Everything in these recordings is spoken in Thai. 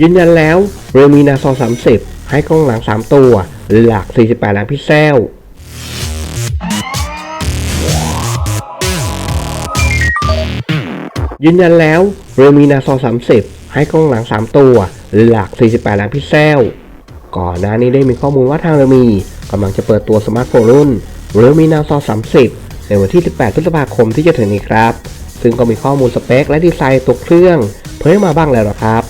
ยืนยันแล้วเรมีนาซอ30 ให้กล้องหลัง 3 ตัว หลัก 48 ล้านพิกเซลยืนยันแล้วเรมีนาซอ30 ให้กล้องหลัง 3 ตัว หลัก 48 ล้านพิกเซลก่อนหน้านี้ได้มีข้อมูลว่าทางเรมีกำลังจะเปิดตัวสมาร์ทโฟนรุ่นเรมีนาซอ30 ในวันที่ 18 พฤษภาคมที่จะถึงนี้ครับ ซึ่งก็มีข้อมูลสเปคและดีไซน์ตัวเครื่องเผยมาบ้างแล้วนะครับ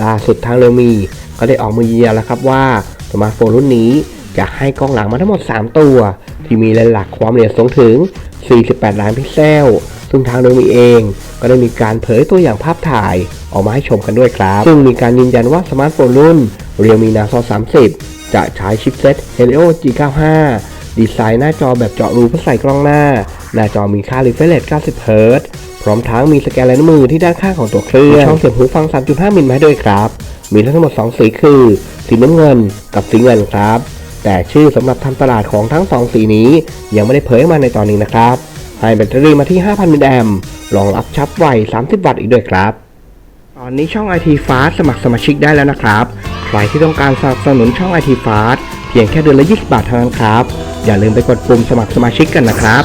ล่าสุดทางเรมีก็ได้ออกมายืนยันแล้วครับว่าสมาร์ทโฟนรุ่นนี้จะให้กล้องหลังมาทั้งหมด 3 ตัว ที่มีเลนส์หลักความละเอียดสูงถึง 48 ล้านพิกเซล ซึ่งทางเรมีเองก็ได้มีการเผยตัวอย่างภาพถ่ายออกมาให้ชมกันด้วยครับ ซึ่งมีการยืนยันว่าสมาร์ทโฟนรุ่น Realme Naso 30 จะใช้ชิปเซ็ต Helio G95 ดีไซน์หน้าจอแบบเจาะรูเพื่อใส่กล้องหน้า หน้าจอมีค่า refresh rate 90 Hz พร้อมทั้งมีสแกนลายนิ้วมือที่ด้านข้างของตัวเครื่องมีช่องเสียบหูฟัง 3.5 มิลมาให้ด้วยครับ มีทั้งหมด 2 สีคือ สีน้ำเงินกับสีเงินครับ แต่ชื่อสำหรับทำตลาดของทั้ง 2 สีนี้ ยังไม่ได้เผยออกมาในตอนนี้นะครับให้แบตเตอรี่มาที่ 5,000 มิลลิแอมป์รองรับชับไว 30 วัตต์อีกด้วยครับ ตอนนี้ช่อง IT Fast สมัครสมาชิกได้แล้วนะครับ ใครที่ต้องการสนับสนุนช่อง IT Fast เพียงแค่เดือนละ 20 บาทเท่านั้นครับ อย่าลืมไปกดปุ่มสมัครสมาชิกกันนะครับ